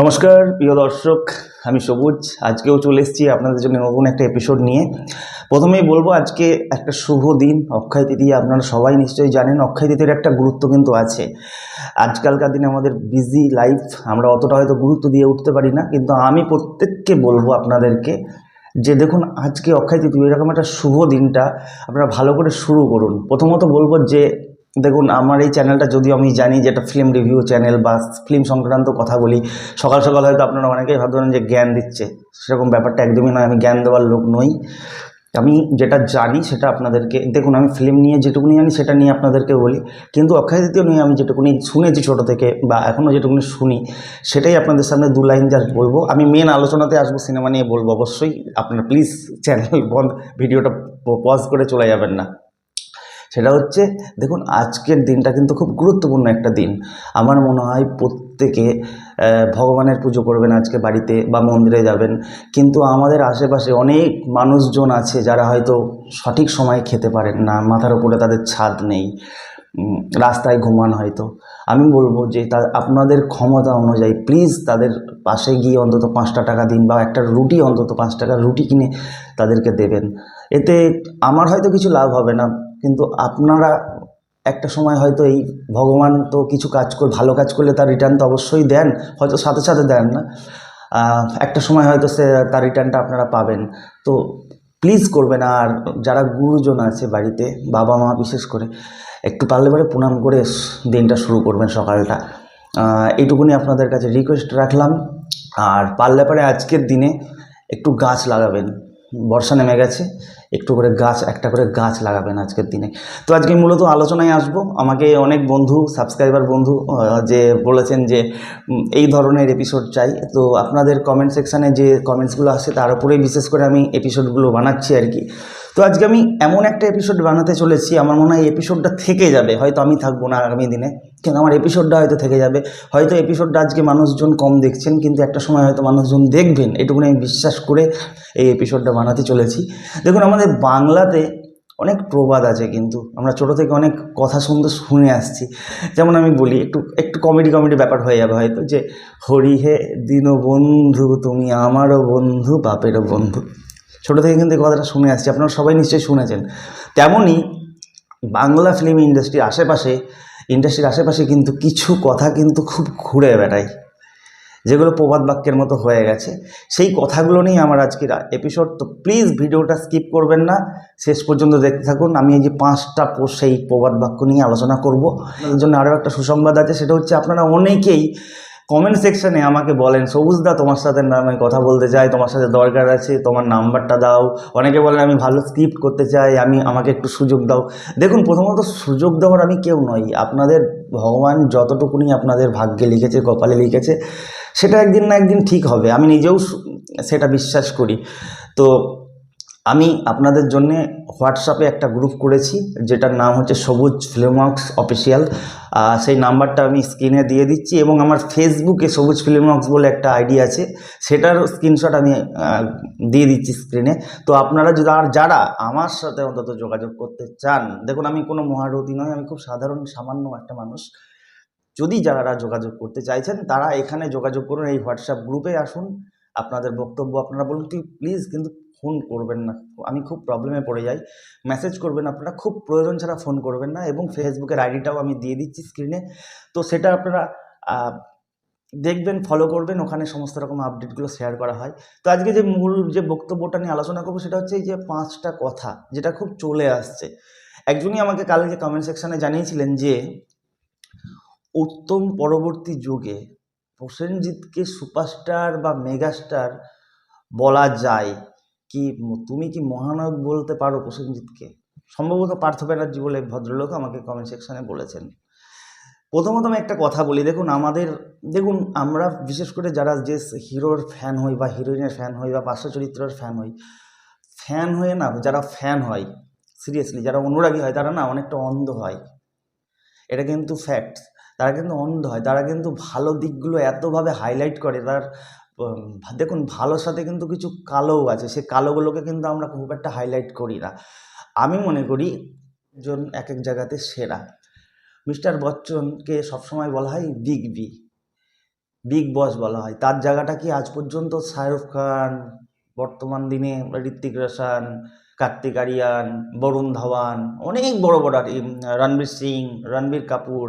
নমস্কার, প্রিয় দর্শক, আমি সবুজ। আজকেও চলে এসেছি আপনাদের জন্য নতুন একটা এপিসোড নিয়ে। প্রথমেই বলব, আজকে একটা শুভ দিন। অক্ষয় তৃতীয়া, আপনারা সবাই নিশ্চয়ই জানেন, অক্ষয় তৃতীয়ার একটা গুরুত্ব কিন্তু আছে। আজকালকার দিনে আমাদের বিজি লাইফ আমরা অতটা হয়তো গুরুত্ব দিয়ে উঠতে পারি না, কিন্তু আমি প্রত্যেককে বলব আপনাদেরকে যে দেখুন, আজকে অক্ষয় তৃতীয়, এরকম একটা শুভ দিনটা আপনারা ভালো করে শুরু করুন। প্রথমত বলব যে দেখুন, আমার এই চ্যানেলটা যদিও আমি জানি যে একটা ফিল্ম রিভিউ চ্যানেল বা ফিল্ম সংক্রান্ত কথা বলি, সকাল সকাল হয়তো আপনারা অনেকেই ভাববেন যে জ্ঞান দিচ্ছে। সেরকম ব্যাপারটা একদমই নয়, আমি জ্ঞান দেওয়ার লোক নই। আমি যেটা জানি সেটা আপনাদেরকে, দেখুন, আমি ফিল্ম নিয়ে যেটুকুনি জানি সেটা নিয়ে আপনাদেরকে বলি। কিন্তু অক্ষয় তৃতীয় নিয়ে আমি যেটুকুনি শুনেছি ছোটো থেকে বা এখনও যেটুকুনি শুনি, সেটাই আপনাদের সামনে দু লাইন জাস্ট বলব। আমি মেন আলোচনাতে আসব সিনেমা নিয়ে বলব। অবশ্যই আপনারা প্লিজ চ্যানেল বন্ধ, ভিডিওটা পজ করে চলে যাবেন না। সেটা হচ্ছে, দেখুন, আজকের দিনটা কিন্তু খুব গুরুত্বপূর্ণ একটা দিন। আমার মনে হয় প্রত্যেকে ভগবানের পুজো করবেন আজকে বাড়িতে বা মন্দিরে যাবেন। কিন্তু আমাদের আশেপাশে অনেক মানুষজন আছে যারা হয়তো সঠিক সময়ে খেতে পারেন না, মাথার উপরে তাদের ছাদ নেই রাস্তায় ঘুমান হয়তো। আমি বলব যে তা, আপনাদের ক্ষমতা অনুযায়ী প্লিজ তাদের পাশে গিয়ে অন্তত পাঁচটা টাকা দিন বা একটা রুটি, অন্তত পাঁচ টাকা রুটি কিনে তাদেরকে দেবেন। এতে আমার হয়তো কিছু লাভ হবে না। কিন্তু আপনারা একটা সময় হয়তো এই ভগবান তো কিছু কাজ করে, ভালো কাজ করলে তার রিটার্ন তো অবশ্যই দেন, হয়তো সাথে সাথে দেন না। একটা সময় হয়তো সে তার রিটার্নটা আপনারা পাবেন। তো প্লিজ করবেন, আর যারা গুরুজন আছে বাড়িতে, বাবা মা বিশেষ করে, একটু পারলে পারে প্রণাম করে দিনটা শুরু করবেন সকালটা। এইটুকুনি আপনাদের কাছে রিকোয়েস্ট রাখলাম। আর পারলে পারে আজকের দিনে একটু গাছ লাগাবেন। বর্ষা নেমে গেছে একটু করে গাছ, একটা করে গাছ লাগাবেন আজকের দিনে। তো আজকে মূলত আলোচনায় আসব। আমাকে অনেক বন্ধু সাবস্ক্রাইবার বন্ধু যে বলেছেন যে এই ধরনের এপিসোড চাই। তো আপনাদের কমেন্ট সেকশানে যে কমেন্টসগুলো আসে, তার উপরেই বিশেষ করে আমি এপিসোডগুলো বানাচ্ছি আর কি। তো আজকে আমি এমন একটা এপিসোড বানাতে চলেছি, আমার মনে হয় এপিসোডটা থেকে যাবে। হয়তো আমি থাকব না আগামী দিনে, কিন্তু আমার এপিসোডটা হয়তো থেকে যাবে। হয়তো এপিসোডটা আজকে মানুষজন কম দেখছেন, কিন্তু একটা সময় হয়তো মানুষজন দেখবেন। এটুকুনি আমি বিশ্বাস করে এই এপিসোডটা বানাতে চলেছি। দেখুন, আমাদের বাংলাতে অনেক প্রবাদ আছে কিন্তু আমরা ছোটো থেকে অনেক কথা শুনতে শুনে আসছি। যেমন আমি বলি, একটু একটু কমেডি কমেডি ব্যাপার হয়ে যাবে হয়তো যে, হরি হে দীনবন্ধু, তুমি আমারও বন্ধু, বাপেরও বন্ধু। ছোটো থেকে কিন্তু এই কথাটা শুনে আসছি, আপনারা সবাই নিশ্চয়ই শুনেছেন। তেমনই বাংলা ফিল্ম ইন্ডাস্ট্রির আশেপাশে ইন্ডাস্ট্রির আশেপাশে কিন্তু কিছু কথা কিন্তু খুব ঘুরে বেড়ায়। যেগুলো প্রবাদ বাক্যের মতো হয়ে গেছে, সেই কথাগুলো নিয়ে আমার আজকের এপিসোড তো প্লিজ ভিডিওটা স্কিপ করবেন না। শেষ পর্যন্ত দেখতে থাকুন। আমি এই যে পাঁচটা সেই প্রবাদ বাক্য নিয়ে আলোচনা করব। এর জন্য আরও একটা সুসংবাদ আছে, সেটা হচ্ছে আপনারা অনেকেই কমেন্ট সেকশনে আমাকে বলেন সবুজদা তোমার সাথে না আমি কথা বলতে চাই, তোমার সাথে দরকার আছে, তোমার নাম্বারটা দাও। অনেকে বলেন, আমি ভালো স্ক্রিপ্ট করতে চাই, আমি, আমাকে একটু সুযোগ দাও। দেখুন, প্রথমত সুযোগ দেওয়ার আমি কেউ নই। আপনাদের ভগবান যতটুকুনি আপনাদের ভাগ্যে লিখেছে, কপালে লিখেছে সেটা একদিন না একদিন ঠিক হবে। আমি নিজেও সেটা বিশ্বাস করি। তো আমি আপনাদের জন্য হোয়াটসঅ্যাপে একটা গ্রুপ করেছি, যেটার নাম হচ্ছে সবুজ ফিল্মওয়ার্কস অফিসিয়াল। সেই নাম্বারটা আমি স্ক্রিনে দিয়ে দিচ্ছি এবং আমার ফেসবুকে সবুজ ফিল্মওয়ার্কস বলে একটা আইডি আছে সেটার স্ক্রিনশট আমি দিয়ে দিচ্ছি স্ক্রিনে। তো আপনারা যদি, আর যারা আমার সাথে অন্তত যোগাযোগ করতে চান, দেখুন আমি কোনো মহারথী নয় আমি খুব সাধারণ সামান্য একটা মানুষ। যদি যারা যোগাযোগ করতে চাইছেন, তারা এখানে যোগাযোগ করুন, এই হোয়াটসঅ্যাপ গ্রুপে আসুন। আপনাদের বক্তব্য আপনারা বলুন কি প্লিজ কিন্তু ফোন করবেন না। আমি খুব প্রবলেমে পড়ে যাই। মেসেজ করবেন আপনারা, খুব প্রয়োজন ছাড়া ফোন করবেন না এবং ফেসবুকের আইডিটাও আমি দিয়ে দিচ্ছি স্ক্রিনে তো সেটা আপনারা দেখবেন ফলো করবেন, ওখানে সমস্ত রকম আপডেটগুলো শেয়ার করা হয়। তো আজকে যে মূল যে বক্তব্যটা নিয়ে আলোচনা করব, সেটা হচ্ছে এই যে পাঁচটা কথা, যেটা খুব চলে আসছে। একজনই আমাকে কালকে কমেন্ট সেকশানে জানিয়েছিলেন যে উত্তম পরবর্তী যুগে প্রসেনজিৎকে সুপারস্টার বা মেগাস্টার বলা যায় কি তুমি কি মহানায়ক বলতে পারো প্রসেনজিৎকে? সম্ভবত পার্থ ব্যানার্জি বলে ভদ্রলোক আমাকে কমেন্ট সেকশনে বলেছেন। প্রথমত আমি একটা কথা বলি, দেখুন আমাদের, দেখুন আমরা বিশেষ করে যারা যে হিরোর ফ্যান হই বা হিরোইনের ফ্যান হই বা পার্শ্ব চরিত্রের ফ্যান হই ফ্যান হয়ে না যারা ফ্যান হয় সিরিয়াসলি যারা অনুরাগী হয় তারা না অনেকটা অন্ধ হয়। এটা কিন্তু ফ্যাক্ট তারা কিন্তু অন্ধ হয়, তারা কিন্তু ভালো দিকগুলো এতভাবে হাইলাইট করে, তার দেখুন ভালোর সাথে কিন্তু কিছু কালোও আছে, সে কালোগুলোকে কিন্তু আমরা খুব একটা হাইলাইট করি না। আমি মনে করি জন এক এক জায়গাতে সেরা। মিস্টার বচ্চনকে সবসময় বলা হয় বিগ বি বিগ বস বলা হয়। তার জায়গাটা কি আজ পর্যন্ত শাহরুখ খান, বর্তমান দিনে ঋত্বিক রোশন, কার্তিক আরিয়ান, বরুণ ধাওয়ান, অনেক বড় বড় রণবীর সিং, রণবীর কাপুর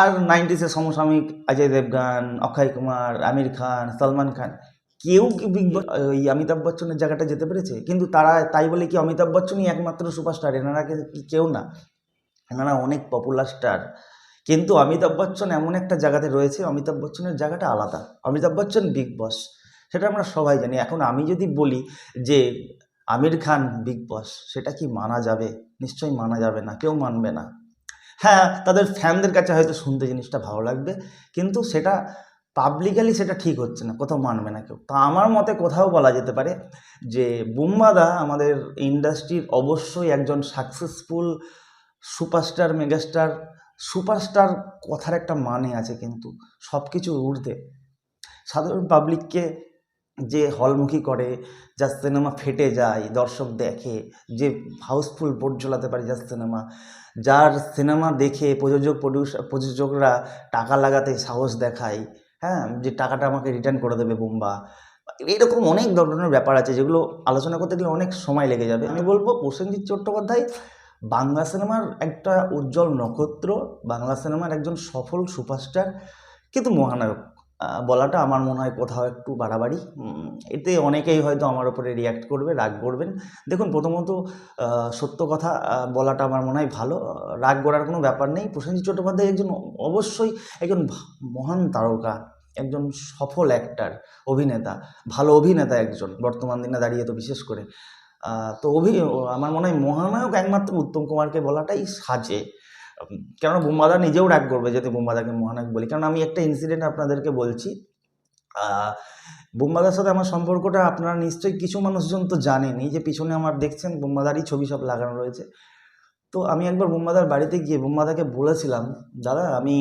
আর নাইনটিসের সমসাময়িক অজয় দেবগান, অক্ষয় কুমার, আমির খান, সলমান খান, কেউ কি বিগ ওই অমিতাভ বচ্চনের জায়গাটা যেতে পেরেছে? কিন্তু তারা তাই বলে কি অমিতাভ বচ্চনই একমাত্র সুপারস্টার এনারা কেউ না। এনারা অনেক পপুলার স্টার কিন্তু অমিতাভ বচ্চন এমন একটা জায়গাতে রয়েছে, অমিতাভ বচ্চনের জায়গাটা আলাদা। অমিতাভ বচ্চন বিগ বস সেটা আমরা সবাই জানি। এখন আমি যদি বলি যে আমির খান বিগ বস সেটা কি মানা যাবে? নিশ্চয়ই মানা যাবে না, কেউ মানবে না। হ্যাঁ তাদের ফ্যানদের কাছে হয়তো শুনতে জিনিসটা ভালো লাগবে, কিন্তু সেটা পাবলিকালি সেটা ঠিক হচ্ছে না, কোথাও মানবে না কেউ। তা আমার মতে কোথাও বলা যেতে পারে যে বুম্বাদা আমাদের ইন্ডাস্ট্রির অবশ্যই একজন সাকসেসফুল সুপারস্টার মেগাস্টার সুপারস্টার কথার একটা মানে আছে কিন্তু সব কিছু ঊর্ধ্বে। সাধারণ পাবলিককে যে হলমুখী করে যার সিনেমা ফেটে যায়, দর্শক দেখে, যে হাউসফুল বোর্ড ঝোলাতে পারে যার সিনেমা যার সিনেমা দেখে প্রযোজক প্রডিউসার প্রযোজকরা টাকা লাগাতে সাহস দেখায় হ্যাঁ? যে টাকাটা আমাকে রিটার্ন করে দেবে বুম্বা এরকম অনেক ধরনের ব্যাপার আছে যেগুলো আলোচনা করতে গেলে অনেক সময় লেগে যাবে। আমি বলব, প্রসেনজিৎ চট্টোপাধ্যায়, বাংলা সিনেমার একটা উজ্জ্বল নক্ষত্র, বাংলা সিনেমার একজন সফল সুপারস্টার কিন্তু মহানায়ক। বলাটা আমার মনে হয় কোথাও একটু বাড়াবাড়ি। এতে অনেকেই হয়তো আমার উপরে রিয়্যাক্ট করবে, রাগ করবেন। দেখুন, প্রথমত সত্য কথা বলাটা আমার মনে হয় ভালো। রাগ করার কোনো ব্যাপার নেই। প্রসেনজিৎ চট্টোপাধ্যায় একজন অবশ্যই একজন মহান তারকা, একজন সফল অ্যাক্টার অভিনেতা, ভালো অভিনেতা একজন, বর্তমান দিনে দাঁড়িয়ে তো বিশেষ করে। তো অভি, আমার মনে হয় মহানায়ক একমাত্র উত্তম কুমারকে বলাটাই সাজে। কেননা বুম্বাদা নিজেও রাগ করবে যদি বুম্বাদাকে মহানায়ক বলি। কারণ আমি একটা ইনসিডেন্ট আপনাদেরকে বলছি। বুম্বাদার সাথে আমার সম্পর্কটা আপনারা নিশ্চয়ই কিছু মানুষজন তো জানেনই যে পিছনে আমার দেখছেন বুম্বাদারই ছবি সব লাগানো রয়েছে। তো আমি একবার বুম্বাদার বাড়িতে গিয়ে বুম্বাদাকে বলেছিলাম, দাদা, আমি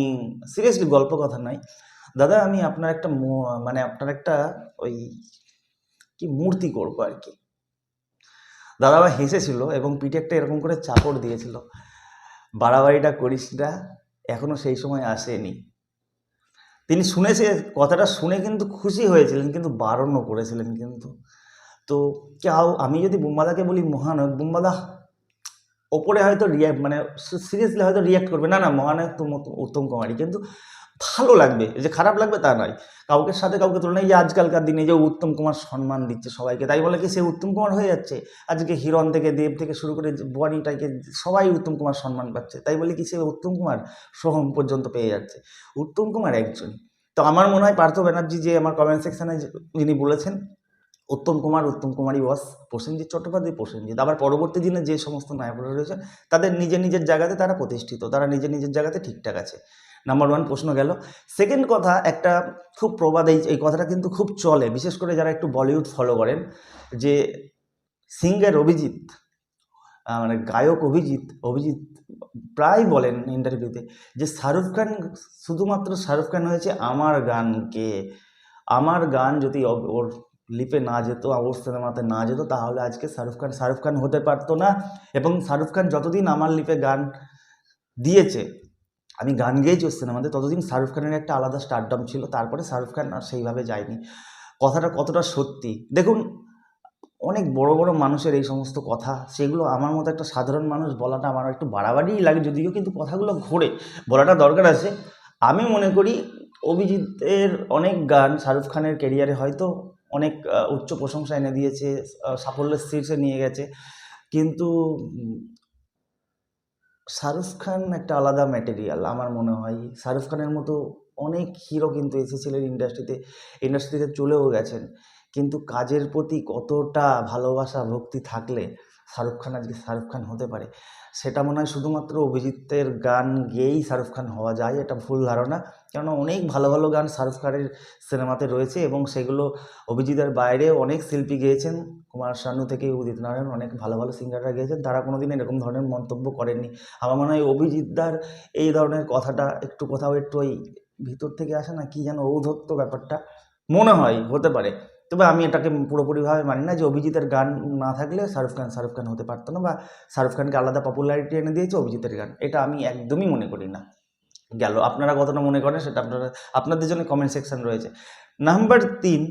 সিরিয়াসলি গল্প কথা নয়। দাদা, আমি আপনার একটা মানে আপনার একটা ওই কি মূর্তি করব আর কি। দাদা আবার হেসেছিল এবং পিঠে একটা এরকম করে চাপড় দিয়েছিল। বাড়াবাড়িটা করিস না, এখনও সেই সময় আসেনি। তিনি শুনেছে, কথাটা শুনে কিন্তু খুশি হয়েছিলেন, কিন্তু বারণও করেছিলেন কিন্তু। তো কেউ, আমি যদি বুম্বাদাকে বলি মহানায়ক, বুম্বাদা, ওপরে হয়তো রিয়াক্ট মানে সিরিয়াসলি হয়তো রিয়াক্ট করবে, না না, মহানায়ক তো উত্তম কুমারী। কিন্তু ভালো লাগবে যে খারাপ লাগবে তা নয়। কাউকে সাথে কাউকে তুলনায় যে আজকালকার দিনে যে উত্তম কুমার সম্মান দিচ্ছে সবাইকে, তাই বলে কি সে উত্তম কুমার হয়ে যাচ্ছে? আজকে হিরণ থেকে, দেব থেকে শুরু করে বনিটাকে সবাই উত্তম কুমার সম্মান পাচ্ছে, তাই বলে কি সে উত্তম কুমার সোহম পর্যন্ত পেয়ে যাচ্ছে? উত্তম কুমার একজন। তো আমার মনে হয় পার্থ ব্যানার্জি যে আমার কমেন্ট সেকশনে যিনি বলেছেন, উত্তম কুমার, উত্তম কুমারই বস, প্রসেনজিৎ চট্টোপাধ্যায়, প্রসেনজিৎ। আবার পরবর্তী দিনে যে সমস্ত নায়করা রয়েছে তাদের নিজের নিজের জায়গাতে তারা প্রতিষ্ঠিত, তারা নিজের নিজের জায়গাতে ঠিকঠাক আছে। নাম্বার ওয়ান প্রশ্ন গেল। সেকেন্ড কথা, একটা খুব প্রবাদ এই এই কথাটা কিন্তু খুব চলে, বিশেষ করে যারা একটু বলিউড ফলো করেন, যে সিঙ্গার অভিজিৎ মানে গায়ক অভিজিৎ অভিজিৎ প্রায় বলেন ইন্টারভিউতে যে শাহরুখ খান শুধুমাত্র শাহরুখ খান হয়েছে আমার গানকে। আমার গান যদি ওর লিপে না যেত, ওর সিনেমাতে না যেত, তাহলে আজকে শাহরুখ খান শাহরুখ খান হতে পারতো না। এবং শাহরুখ খান যতদিন আমার লিপে গান দিয়েছে আমি গান গেয়েছি ওর সিনেমাতে, ততদিন শাহরুখ খানের একটা আলাদা স্টারডম ছিল, তারপরে শাহরুখ খান আর সেইভাবে যায়নি। কথাটা কতটা সত্যি? দেখুন, অনেক বড় বড় মানুষের এই সমস্ত কথা, সেগুলো আমার মতো একটা সাধারণ মানুষ বলাটা আমার একটু বাড়াবাড়িই লাগে যদিও, কিন্তু কথাগুলো ঘোরে, বলাটা দরকার আছে। আমি মনে করি, অভিজিতের অনেক গান শাহরুখ খানের ক্যারিয়ারে হয়তো অনেক উচ্চ প্রশংসা এনে দিয়েছে সাফল্যের শীর্ষে নিয়ে গেছে, কিন্তু শাহরুখ খান একটা আলাদা ম্যাটেরিয়াল আমার মনে হয়। শাহরুখ খানের মতো অনেক হিরো কিন্তু এসেছিলেন ইন্ডাস্ট্রিতে ইন্ডাস্ট্রিতে চলেও গেছেন। কিন্তু কাজের প্রতি কতটা ভালোবাসা, ভক্তি থাকলে শাহরুখ খান আজকে শাহরুখ খান হতে পারে? সেটা মনে হয় শুধুমাত্র অভিজিতের গান গেয়েই শাহরুখ খান হওয়া যায়, এটা ভুল ধারণা। কেননা অনেক ভালো ভালো গান শাহরুখ খানের সিনেমাতে রয়েছে এবং সেগুলো অভিজিতের বাইরে অনেক শিল্পী গেয়েছেন। কুমার শানু থেকে উদিত নারায়ণ অনেক ভালো ভালো সিঙ্গাররা গেয়েছেন। তারা কোনোদিন এরকম ধরনের মন্তব্য করেননি। আমার মনে হয় অভিজিৎদার এই ধরনের কথাটা একটু কোথাও একটু ওই ভিতর থেকে আসে না, কি যেন ঔধত্য ব্যাপারটা মনে হয়, হতে পারে। তবে আমি এটাকে পুরোপুরিভাবে মানি না যে অভিজিতের গান না থাকলে শাহরুখ খান শাহরুখ খান হতে পারতো না বা শাহরুখ খানকে আলাদা পপুলারিটি এনে দিয়েছে অভিজিতের গান। এটা আমি একদমই মনে করি না। গেল, আপনারা কতটা মনে করেন সেটা আপনারা, আপনাদের জন্য কমেন্ট সেকশন রয়েছে। নাম্বার তিন,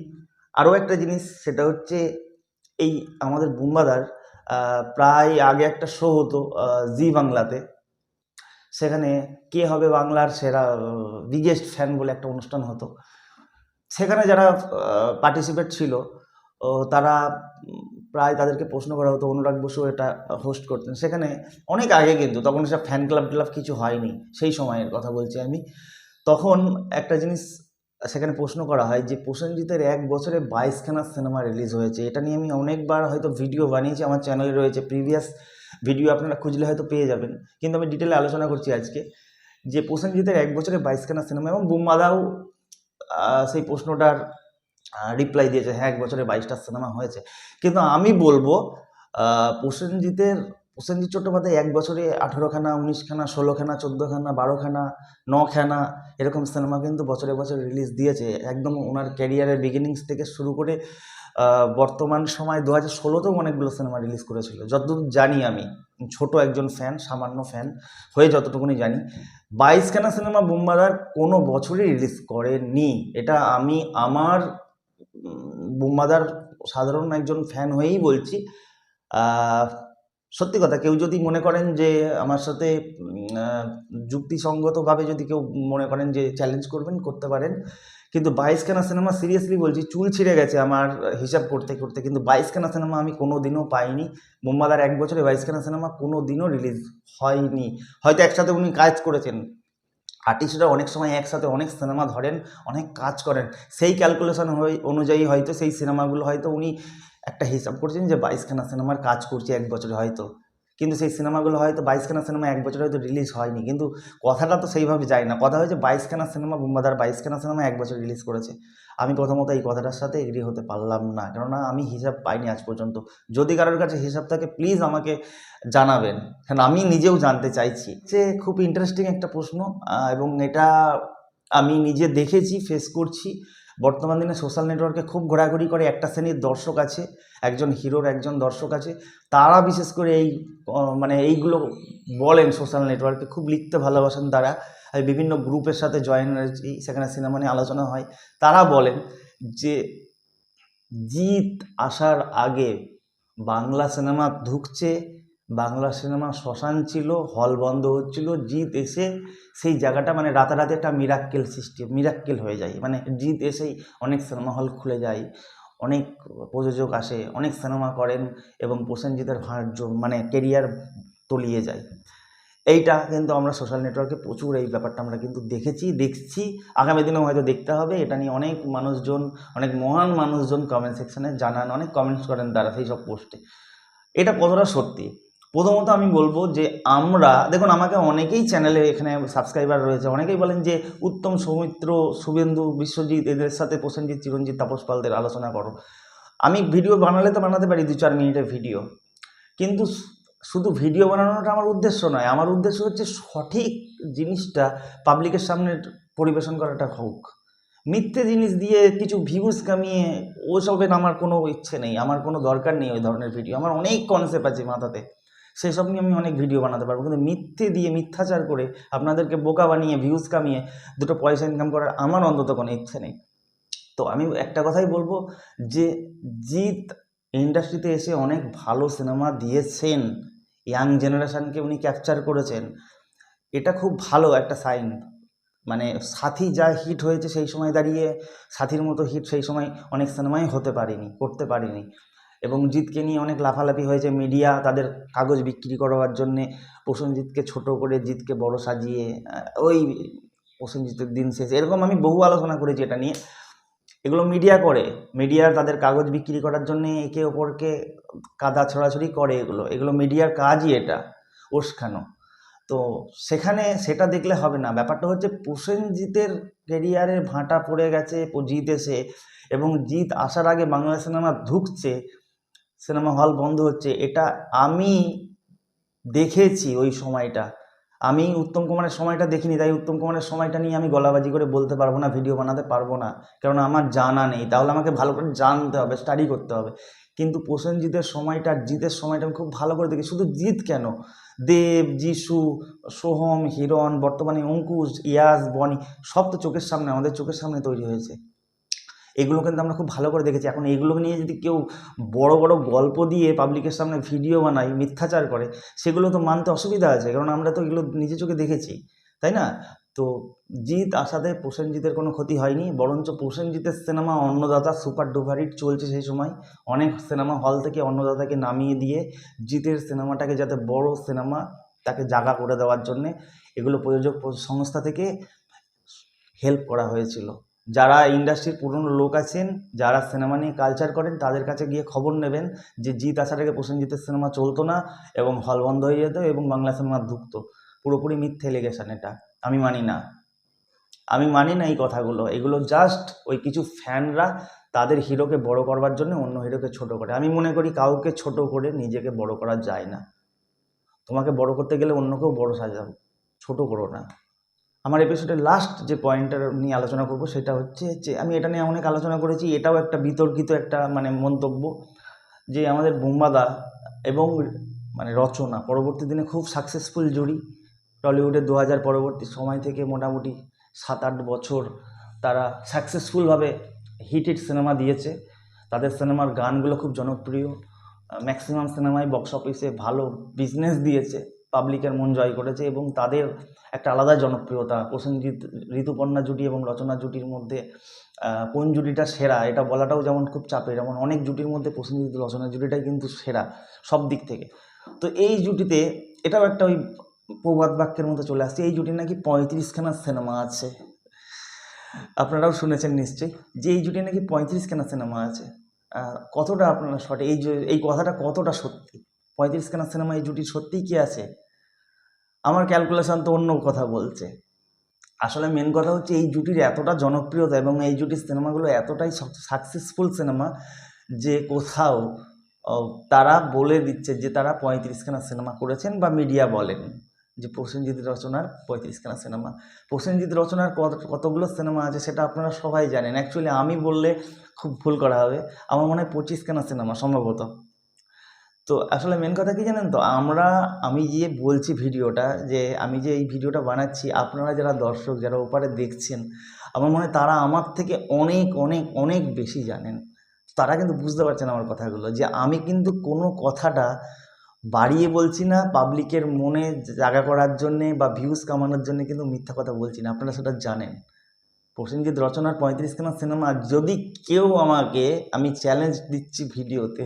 আরও একটা জিনিস, সেটা হচ্ছে এই আমাদের বুম্বাদার প্রায় আগে একটা শো হতো জি বাংলাতে। সেখানে কে হবে বাংলার সেরা বিগেস্ট ফ্যান বলে একটা অনুষ্ঠান হতো। সেখানে যারা পার্টিসিপেট ছিল তারা প্রায় তাদেরকে প্রশ্ন করা হতো, অনুরাগ বসু এটা হোস্ট করতেন। সেখানে অনেক আগে কিন্তু, তখন সব ফ্যান ক্লাব ক্লাব কিছু হয়নি, সেই সময়ের কথা বলছি আমি। তখন একটা জিনিস সেখানে প্রশ্ন করা হয় যে প্রসেনজিতের এক বছরে বাইশখানা সিনেমা রিলিজ হয়েছে। এটা নিয়ে আমি অনেকবার হয়তো ভিডিও বানিয়েছি আমার চ্যানেলে রয়েছে প্রিভিয়াস ভিডিও আপনারা খুঁজলে হয়তো পেয়ে যাবেন। কিন্তু আমি ডিটেলে আলোচনা করছি আজকে যে প্রসেনজিতের এক বছরে বাইশখানা সিনেমা এবং বুম্বাদাও আহ, সেই প্রশ্নটার রিপ্লাই দিয়েছে হ্যাঁ এক বছরে বাইশটা সিনেমা হয়েছে। কিন্তু আমি বলব প্রসেনজিতের প্রসেনজিৎ চট্টোপাধ্যায় এক বছরে আঠেরোখানা, উনিশখানা, ষোলোখানা, চোদ্দোখানা, বারোখানা, নখানা এরকম সিনেমা কিন্তু বছরে বছরে রিলিজ দিয়েছে। একদম ওনার ক্যারিয়ারের বিগিনিংস থেকে শুরু করে বর্তমান সময় দু হাজার ষোলোতেও অনেকগুলো সিনেমা রিলিজ করেছিল। যতদূর জানি আমি, ছোট একজন ফ্যান সামান্য ফ্যান হয়ে যতটুকুনি জানি, বাইশখানা সিনেমা বুম্বাদার কোনো বছরই রিলিজ করেনি। এটা আমি আমার বুম্বাদার সাধারণ একজন ফ্যান হয়েই বলছি। সত্যি কথা, কেউ যদি মনে করেন যে আমার সাথে যুক্তিসঙ্গতভাবে যদি কেউ মনে করেন যে চ্যালেঞ্জ করবেন, করতে পারেন। কিন্তু বাইশখানা সিনেমা সিরিয়াসলি বলছি, চুল ছিঁড়ে গেছে আমার হিসাব করতে করতে। কিন্তু বাইশখানা সিনেমা আমি কোনো দিনও পাইনি। বোম্বাদার এক বছরে বাইশখানা সিনেমা কোনো দিনও রিলিজ হয়নি। হয়তো একসাথে উনি কাজ করেছেন। আর্টিস্টরা অনেক সময় একসাথে অনেক সিনেমা ধরেন, অনেক কাজ করেন। সেই ক্যালকুলেশন অনুযায়ী হয়তো সেই সিনেমাগুলো হয়তো উনি একটা হিসাব করছেন যে বাইশখানা সিনেমার কাজ করছে এক বছরে হয়তো। কিন্তু সেই সিনেমাগুলো হয়তো বাইশখানা সিনেমা এক বছরে হয়তো রিলিজ হয়নি। কিন্তু কথাটা তো সেইভাবে যায় না। কথা হয়েছে বাইশখানা সিনেমা বুম্বাদার বাইশখানা সিনেমা এক বছর রিলিজ করেছে। আমি প্রথমত এই কথাটার সাথে এগ্রি হতে পারলাম না। কেননা আমি হিসাব পাইনি আজ পর্যন্ত। যদি কারোর কাছে হিসাব থাকে প্লিজ আমাকে জানাবেন। কারণ আমি নিজেও জানতে চাইছি। যে খুব ইন্টারেস্টিং একটা প্রশ্ন এবং এটা আমি নিজে দেখেছি ফেস করছি। বর্তমান দিনে সোশ্যাল নেটওয়ার্কে খুব ঘোরাঘুরি করে একটা শ্রেণির দর্শক আছে, একজন হিরোর একজন দর্শক আছে, তারা বিশেষ করে এই মানে এইগুলো বলেন সোশ্যাল নেটওয়ার্কে খুব লিখতে ভালোবাসেন তারা বিভিন্ন গ্রুপের সাথে জয়েন হয়েছি সেখানে সিনেমা নিয়ে আলোচনা হয়, তারা বলেন যে জিত আসার আগে বাংলা সিনেমা ঢুকছে বাংলা সিনেমা শ্মশান ছিল, হল বন্ধ হচ্ছিল জিত এসে সেই জায়গাটা মানে রাতারাতি একটা মিরাক্কেল সৃষ্টি মিরাক্কেল হয়ে যায়। মানে জিত এসেই অনেক সিনেমা হল খুলে যায়, অনেক প্রযোজক আসে, অনেক সিনেমা করেন এবং প্রসেনজিতের ভাঁড় মানে কেরিয়ার তলিয়ে যায়। এইটা কিন্তু আমরা সোশ্যাল নেটওয়ার্কে প্রচুর এই ব্যাপারটা আমরা কিন্তু দেখেছি, দেখছি। আগামী দিনেও হয়তো দেখতে হবে, এটা নিয়ে অনেক মানুষজন, অনেক মহান মানুষজন কমেন্ট সেকশানে জানান, অনেক কমেন্টস করেন তারা সেই সব পোস্টে এটা কতটা সত্যি? প্রথমত আমি বলব যে আমরা, দেখুন আমাকে অনেকেই চ্যানেলে এখানে সাবস্ক্রাইবার রয়েছে, অনেকেই বলেন যে উত্তম সৌমিত্র, শুভেন্দু বিশ্বজিৎ এদের সাথে প্রসেনজিৎ চিরঞ্জিত তাপস পালদের আলোচনা করো। আমি ভিডিও বানালে তো বানাতে পারি দু চার মিনিটের ভিডিও কিন্তু শুধু ভিডিও বানানোটা আমার উদ্দেশ্য নয়, আমার উদ্দেশ্য হচ্ছে সঠিক জিনিসটা পাবলিকের সামনে পরিবেশন করাটা হোক। মিথ্যে জিনিস দিয়ে কিছু ভিউজ কামিয়ে ওসবের আমার কোনো ইচ্ছে নেই, আমার কোনো দরকার নেই ওই ধরনের ভিডিও আমার অনেক কনসেপ্ট আছে মাথাতে। সেসব নিয়ে আমি অনেক ভিডিও বানাতে পারব। কিন্তু মিথ্যে দিয়ে মিথ্যাচার করে আপনাদেরকে বোকা বানিয়ে ভিউজ কামিয়ে দুটো পয়সা ইনকাম করার আমার অন্তত কোনো ইচ্ছে নেই। তো আমি একটা কথাই বলব যে, জিৎ ইন্ডাস্ট্রিতে এসে অনেক ভালো সিনেমা দিয়েছেন। ইয়াং জেনারেশানকে উনি ক্যাপচার করেছেন। এটা খুব ভালো একটা সাইন মানে সাথী যা হিট হয়েছে সেই সময় দাঁড়িয়ে, সাথীর মতো হিট সেই সময় অনেক সিনেমাই হতে পারিনি, করতে পারেনি। এবং জিতকে নিয়ে অনেক লাফালাফি হয়েছে মিডিয়া তাদের কাগজ বিক্রি করার জন্যে। প্রসেনজিৎকে ছোট করে জিতকে বড় সাজিয়ে ওই প্রসেনজিতের দিন শেষ। এরকম আমি বহু আলোচনা করেছি এটা নিয়ে। এগুলো মিডিয়া করে। মিডিয়ার তাদের কাগজ বিক্রি করার জন্য একে অপরকে কাদা ছড়াছড়ি করে এগুলো। এগুলো মিডিয়ার কাজই এটা ওসখানো তো সেখানে সেটা দেখলে হবে না। ব্যাপারটা হচ্ছে প্রসেনজিতের কেরিয়ারে ভাঁটা পড়ে গেছে জিৎ এসে এবং জিৎ আসার আগে বাংলা সিনেমা ঢুকছে সিনেমা হল বন্ধ হচ্ছে, এটা আমি দেখেছি ওই সময়টা। আমি উত্তম কুমারের সময়টা দেখিনি, তাই উত্তম কুমারের সময়টা নিয়ে আমি গলাবাজি করে বলতে পারব না ভিডিও বানাতে পারব না কারণ আমার জানা নেই। তাহলে আমাকে ভালো করে জানতে হবে স্টাডি করতে হবে। কিন্তু প্রসেনজিতের সময়টা আর জিতের সময়টা আমি খুব ভালো করে দেখি। শুধু জিত কেন? দেব যিশু সোহম, হিরণ, বর্তমানে অঙ্কুশ, ইয়াস, বনি, সব তো চোখের সামনে, আমাদের চোখের সামনে তৈরি হয়েছে। এগুলো কিন্তু আমরা খুব ভালো করে দেখেছি। এখন এগুলোকে নিয়ে যদি কেউ বড় বড় গল্প দিয়ে পাবলিকের সামনে ভিডিও বানায়, মিথ্যাচার করে, সেগুলো তো মানতে অসুবিধা আছে। কারণ আমরা তো এগুলো নিজে চোখে দেখেছি, তাই না? তো জিৎ আসাতে প্রসেনজিতের কোনো ক্ষতি হয়নি, বরঞ্চ প্রসেনজিতের cinema Annadata super duper hit চলছে সেই সময়। অনেক সিনেমা হল থেকে অন্নদাতাকে নামিয়ে দিয়ে জিতের সিনেমাটাকে যাতে বড় সিনেমা তাকে জাগা করে দেওয়ার জন্যে এগুলো প্রযোজক সংস্থা থেকে হেল্প করা হয়েছিল। যারা ইন্ডাস্ট্রির পুরনো লোক আছেন, যারা সিনেমা নিয়ে কালচার করেন, তাদের কাছে গিয়ে খবর নেবেন যে জিৎ আসার আগে প্রসেনজিতের সিনেমা চলতো না এবং হল বন্ধ হয়ে যেত এবং বাংলা সিনেমা ধুকতো পুরোপুরি মিথ্যে এলিগেশন এটা। আমি মানি না। আমি মানি না এই কথাগুলো। এগুলো জাস্ট ওই কিছু ফ্যানরা তাদের হিরোকে বড় করবার জন্য অন্য হিরোকে ছোট করে। আমি মনে করি কাউকে ছোট করে নিজেকে বড় করা যায় না। তোমাকে বড় করতে গেলে অন্যকেও বড় সাজাও। ছোট করো না। আমার এপিসোডের লাস্ট যে পয়েন্টটা নিয়ে আলোচনা করব, সেটা হচ্ছে যে আমি এটা নিয়ে অনেক আলোচনা করেছি, এটাও একটা বিতর্কিত একটা মানে মন্তব্য যে আমাদের বোম্বাদা এবং মানে রচনা, পরবর্তী দিনে খুব সাকসেসফুল জুড়ি টলিউডের দু হাজার পরবর্তী সময় থেকে মোটামুটি সাত আট বছর তারা সাকসেসফুলভাবে হিট হিট সিনেমা দিয়েছে। তাদের সিনেমার গানগুলো খুব জনপ্রিয় ম্যাক্সিমাম সিনেমায় বক্স অফিসে ভালো বিজনেস দিয়েছে। পাবলিকের মন জয় করেছে এবং তাদের একটা আলাদা জনপ্রিয়তা। প্রসেনজিৎ ঋতুপর্ণা জুটি এবং রচনা জুটির মধ্যে কোন জুটিটা সেরা, এটা বলাটাও যেমন খুব চাপের যেমন অনেক জুটির মধ্যে প্রসেনজিৎ রচনা জুটিটাই কিন্তু সেরা সব দিক থেকে। তো এই জুটিতে, এটাও একটা ওই প্রবাদ বাক্যের মতো চলে আসছে, এই জুটির নাকি পঁয়ত্রিশখানা সিনেমা আছে। আপনারাও শুনেছেন নিশ্চয়ই যে এই জুটি নাকি পঁয়ত্রিশখানা সিনেমা আছে। কতটা আপনারা শর্টে এই এই কথাটা কতটা সত্যি? পঁয়ত্রিশখানা সিনেমা এই জুটি সত্যিই কি আছে? আমার ক্যালকুলেশন তো অন্য কথা বলছে। আসলে মেন কথা হচ্ছে এই জুটির এতটা জনপ্রিয়তা এবং এই জুটির সিনেমাগুলো এতটাই সাকসেসফুল সিনেমা যে কোথাও তারা বলে দিচ্ছে যে তারা পঁয়ত্রিশখানা সিনেমা করেছেন বা মিডিয়া বলেন যে প্রসেনজিৎ রচনার পঁয়ত্রিশখানা সিনেমা। প্রসেনজিৎ রচনার কত, কতগুলো সিনেমা আছে সেটা আপনারা সবাই জানেন। অ্যাকচুয়ালি আমি বললে খুব ভুল করা হবে। আমার মনে হয় পঁচিশখানা সিনেমা সম্ভবত। তো আসলে মেন কথা কি জানেন তো? আমরা, আমি যে বলছি ভিডিওটা যে, আমি যে এই ভিডিওটা বানাচ্ছি, আপনারা যারা দর্শক, যারা ওপারে দেখছেন, আমার মনে তারা আমার থেকে অনেক অনেক অনেক বেশি জানেন। তারা কিন্তু বুঝতে পারছেন আমার কথাগুলো, যে আমি কিন্তু কোনো কথাটা বাড়িয়ে বলছি না পাবলিকের মনে জায়গা করার জন্যে বা ভিউজ কামানোর জন্য কিন্তু মিথ্যা কথা বলছি না, আপনারা সেটা জানেন। প্রসেনজিৎ রচনার পঁয়ত্রিশখানা সিনেমা যদি কেউ আমাকে, আমি চ্যালেঞ্জ দিচ্ছি ভিডিওতে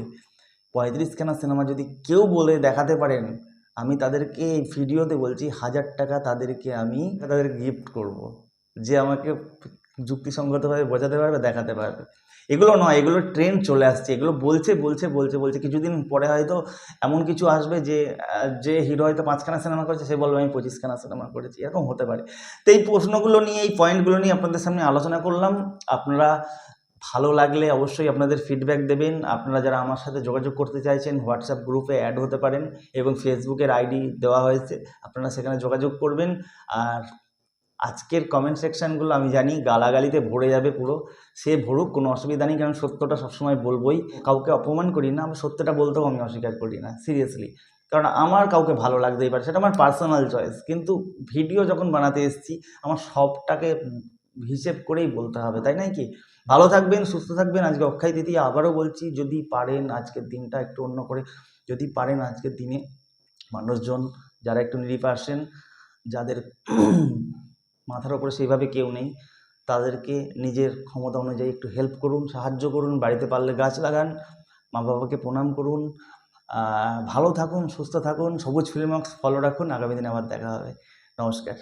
পঁয়ত্রিশখানা সিনেমা যদি কেউ বলে দেখাতে পারেন, আমি তাদেরকে এই ভিডিওতে বলছি, হাজার টাকা তাদেরকে আমি তাদের গিফট করব। যে আমাকে যুক্তিসঙ্গতভাবে বোঝাতে পারবে, দেখাতে পারবে। এগুলো নয়, এগুলো ট্রেন্ড চলে আসছে। এগুলো বলছে বলছে বলছে বলছে। কিছুদিন পরে হয়তো এমন কিছু আসবে যে যে হিরো হয়তো পাঁচখানা সিনেমা করেছে, সে বলবে, আমি পঁচিশখানা সিনেমা করেছি। এরকম হতে পারে। তো এই প্রশ্নগুলো নিয়ে, এই পয়েন্টগুলো নিয়ে আপনাদের সামনে আলোচনা করলাম। আপনারা ভালো লাগলে অবশ্যই আপনাদের ফিডব্যাক দেবেন। আপনারা যারা আমার সাথে যোগাযোগ করতে চাইছেন হোয়াটসঅ্যাপ গ্রুপে অ্যাড হতে পারেন এবং ফেসবুকের আইডি দেওয়া হয়েছে, আপনারা সেখানে যোগাযোগ করবেন। আর আজকের কমেন্ট সেকশানগুলো আমি জানি গালাগালিতে ভরে যাবে পুরো। সে ভরুক, কোনো অসুবিধা নেই, কারণ সত্যটা সবসময় বলবোই। কাউকে অপমান করি না, আমি সত্যটা বলতেও আমি অস্বীকার করি না সিরিয়াসলি কারণ আমার কাউকে ভালো লাগতেই পারে, সেটা আমার পার্সোনাল চয়েস কিন্তু ভিডিও যখন বানাতে এসেছি, আমার সবটাকে হিসেব করেই বলতে হবে, তাই নয় কি? ভালো থাকবেন, সুস্থ থাকবেন, আজকে অক্ষয় তৃতীয়া আবারও বলছি, যদি পারেন আজকের দিনটা একটু অন্য করে, যদি পারেন আজকের দিনে মানুষজন যারা একটু নিরিপ আসেন, যাদের মাথার ওপরে সেইভাবে কেউ নেই, তাদেরকে নিজের ক্ষমতা অনুযায়ী একটু হেল্প করুন, সাহায্য করুন, বাড়িতে পারলে গাছ লাগান মা বাবাকে প্রণাম করুন ভালো থাকুন, সুস্থ থাকুন, সবুজ ফিল্মক্স ফলো রাখুন, আগামী দিনে আবার দেখা হবে, নমস্কার।